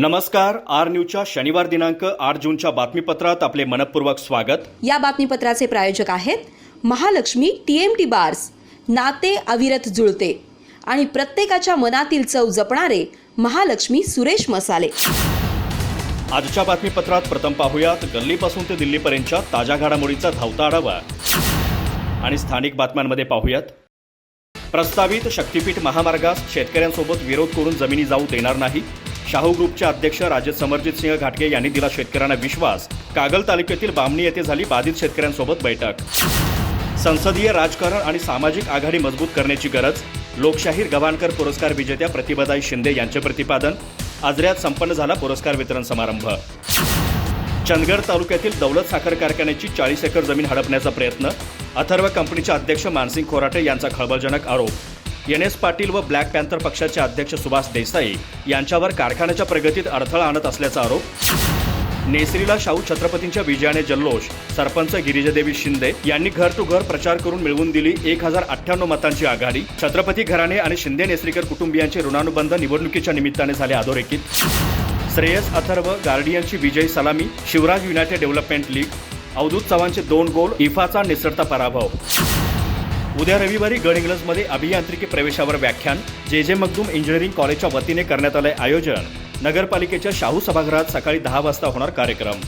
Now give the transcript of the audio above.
नमस्कार आर न्यूजच्या शनिवार दिनांक आठ जूनच्या बातमीपत्रात आपले मनपूर्वक स्वागत. या बातमीपत्राचे प्रायोजक आहेत Mahalakshmi T M T bars नाते अविरत जुळते आणि प्रत्येकाच्या मनातील चव जपणारे महालक्ष्मी सुरेश मसाले. आजच्या बातमीपत्रात प्रथम पाहुयात गल्लीपासून ते दिल्लीपर्यंतच्या ताज्या घडामोडीचा धावता आढावा. आणि स्थानिक बातम्यांमध्ये पाहुयात. प्रस्तावित शक्तीपीठ महामार्गास शेतकऱ्यांसोबत विरोध करून जमिनी जाऊ देणार नाही. शाहू ग्रुपचे अध्यक्ष राजे समरजित सिंह घाटगे यांनी दिला शेतकऱ्यांना विश्वास. कागल तालुक्यातील बामणी येथे झाली बाधित शेतकऱ्यांसोबत बैठक. संसदीय राजकारण आणि सामाजिक आघाडी मजबूत करण्याची गरज. लोकशाहीर गव्हाणकर पुरस्कार विजेत्या प्रतिभाताई शिंदे यांचे प्रतिपादन. आजऱ्यात संपन्न झाला पुरस्कार वितरण समारंभ. चंदगड तालुक्यातील दौलत साखर कारखान्याची चाळीस एकर जमीन हडपण्याचा प्रयत्न. अथर्व कंपनीचे अध्यक्ष मानसिंग खोराटे यांचा खळबळजनक आरोप. एन एस पाटील व ब्लॅक पॅन्थर पक्षाचे अध्यक्ष सुभाष देसाई यांच्यावर कारखान्याच्या प्रगतीत अडथळा आणत असल्याचा आरोप. नेसरीला शाहू छत्रपतींच्या विजयाने जल्लोष सरपंच गिरिजादेवी शिंदे यांनी घर टू घर प्रचार करून मिळवून दिली एक हजार अठ्ठ्याण्णव मतांची आघाडी. छत्रपती घराणे आणि शिंदे नेसरीकर कुटुंबियांचे ऋणानुबंध निवडणुकीच्या निमित्ताने झाले अधोरेखित. श्रेयस अथर्व गार्डियनची विजयी सलामी Shivraj united development league Avdhoot चव्हाणचे दोन गोल इफाचा निसरता पराभव. उद्या रविवारी गड इंग्लजमध्ये अभियांत्रिकी प्रवेशावर व्याख्यान जे जे मगदूम इंजिनिअरिंग कॉलेजच्या वतीने करण्यात आलंय आयोजन. नगरपालिकेच्या शाहू सभागृहात सकाळी दहा वाजता होणार कार्यक्रम.